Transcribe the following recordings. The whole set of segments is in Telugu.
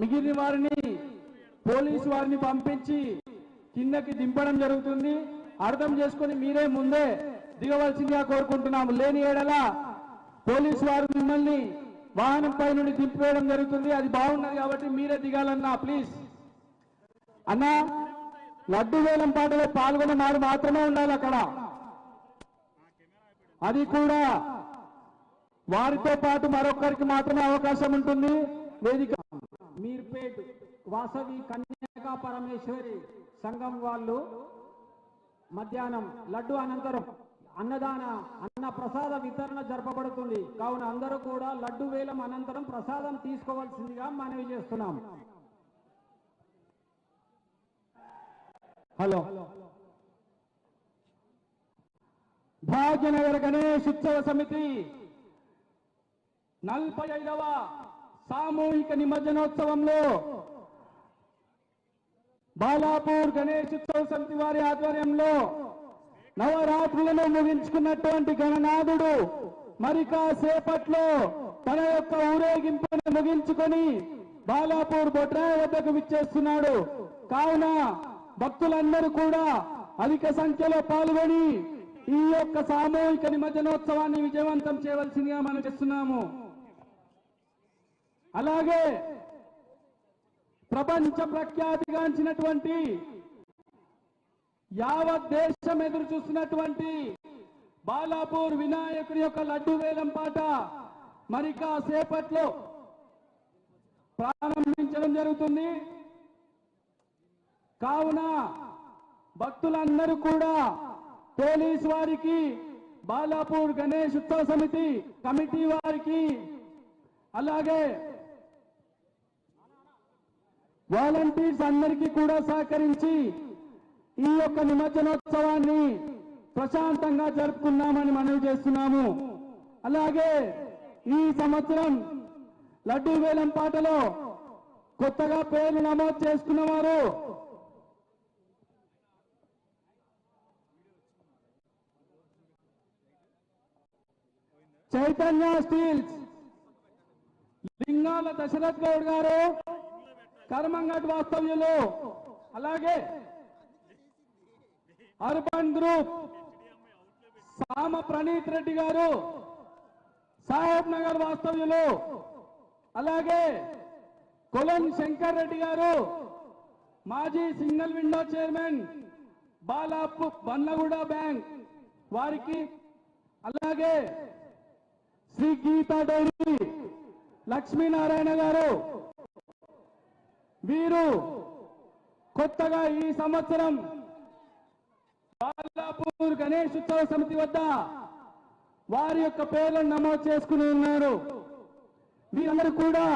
మిగిలిన వారిని పోలీసు వారిని పంపించి కిందకి దింపడం జరుగుతుంది. అర్థం చేసుకుని మీరే ముందే దిగవలసిందిగా కోరుకుంటున్నాము లేని ఏడల పోలీసు వారు మిమ్మల్ని వాహనం పై నుండి దింపివేయడం జరుగుతుంది. అది బాగున్నది కాబట్టి మీరే దిగాలన్నా ప్లీజ్. అన్నా లడ్డు వేలం పాటలో పాల్గొన్న నాడు మాత్రమే ఉండాలి అక్కడ. అది కూడా వారితో పాటు మరొకరికి మాత్రమే అవకాశం ఉంటుంది. వేదిక. మీర్పేట్ వాసవి కన్యకా పరమేశ్వరి సంఘం వాళ్ళు మధ్యాహ్నం లడ్డు అనంతరం అన్నదాన అన్న ప్రసాద వితరణ జరపబడుతుంది. కావున అందరూ కూడా లడ్డు వేలం అనంతరం ప్రసాదం తీసుకోవాల్సిందిగా మనవి చేస్తున్నాం. హలో. భాగ్యనగర్ గణేష్ ఉత్సవ సమితి నలభై ఐదవ సామూహిక నిమజ్జనోత్సవంలో బాలాపూర్ గణేష్ ఉత్సవ సమితి వారి ఆధ్వర్యంలో నవరాత్రులను ముగించుకున్నటువంటి గణనాథుడు మరి కాసేపట్లో తన యొక్క ఊరేగింపును ముగించుకొని బాలాపూర్ బొడ్రాయ వద్దకు విచ్చేస్తున్నాడు. కావున భక్తులందరూ కూడా అధిక సంఖ్యలో పాల్గొని ఈ యొక్క సామూహిక నిమజ్జనోత్సవాన్ని విజయవంతం చేయవలసిందిగా మనం చేస్తున్నాము. అలాగే ప్రపంచ ప్రఖ్యాతిగాంచినటువంటి యావత్ దేశం ఎదురు చూసినటువంటి బాలాపూర్ వినాయకుడి యొక్క లడ్డు వేలం పాట మరి కాసేపట్లో ప్రారంభించడం జరుగుతుంది. కావున భక్తులందరూ కూడా పోలీస్ వారికి బాలాపూర్ గణేష్ ఉత్సవ సమితి కమిటీ వారికి అలాగే వాలంటీర్స్ అందరికీ కూడా సహకరించి ఈ యొక్క నిమజ్జనోత్సవాన్ని ప్రశాంతంగా జరుపుకున్నామని మనవి చేస్తున్నాము. అలాగే ఈ సంవత్సరం లడ్డూ వేలం పాటలో కొత్తగా పేర్లు నమోదు చేసుకున్న వారు చైతన్య స్టీల్స్. లింగాల దశరథ్ గౌడ్ గారు కర్మంగట్ వాస్తవ్యులు. అలాగే అర్బన్ గ్రూప్ సామ ప్రణీత్ రెడ్డి గారు సాహెబ్ నగర్ వాస్తవ్యులు. అలాగే కొలన్ శంకర్ రెడ్డి గారు మాజీ సింగిల్ విండో చైర్మన్ బాలాపు బండ్లగూడ బ్యాంక్ వారికి. అలాగే శ్రీ గీతా డైరీ లక్ష్మీనారాయణ గారు వీరు కొత్తగా ఈ సంవత్సరం బాలాపూర్ గణేష్ ఉత్సవ సమితి వద్ద వారి యొక్క పేర్లను నమోదు చేసుకుని ఉన్నారు. వీరందరూ కూడా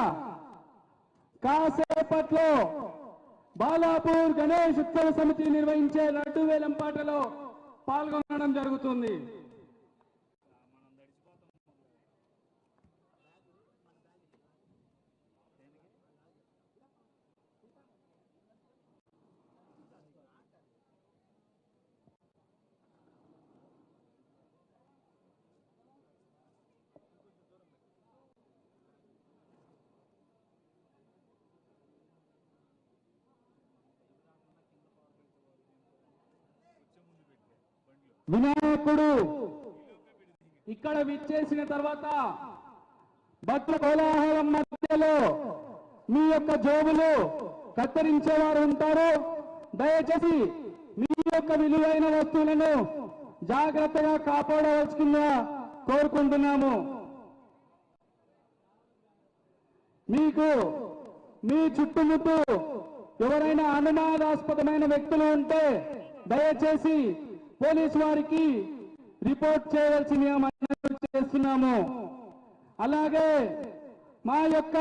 కాసేపట్లో బాలాపూర్ గణేష్ ఉత్సవ సమితి నిర్వహించే లడ్డు వేలం పాటలో పాల్గొనడం జరుగుతుంది. వినాయకుడు. ఇక్కడ విచ్చేసిన తర్వాత భక్తుల కోలాహలం మధ్యలో మీ యొక్క జోబులు కత్తిరించేవారు ఉంటారు. దయచేసి మీ యొక్క విలువైన వస్తువులను జాగ్రత్తగా కాపాడవలసిందిగా కోరుకుంటున్నాము. మీకు మీ చుట్టుముట్టు ఎవరైనా అనుమానాస్పదమైన వ్యక్తులు ఉంటే దయచేసి పోలీసు వారికి రిపోర్ట్ చేయవలసిందిగా మేము చేస్తున్నాము. అలాగే మా యొక్క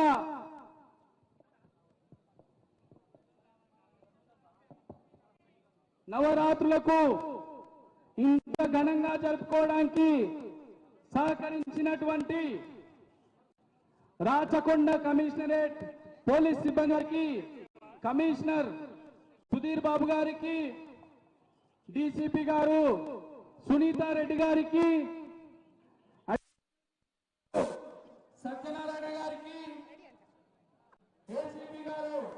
నవరాత్రులకు ఇంత ఘనంగా జరుపుకోవడానికి సహకరించినటువంటి రాచకొండ కమిషనరేట్ పోలీస్ సిబ్బంది గారికి కమిషనర్ సుధీర్ బాబు గారికి డీసీపీ గారు సునీతారెడ్డి గారికి సత్యనారాయణ గారికి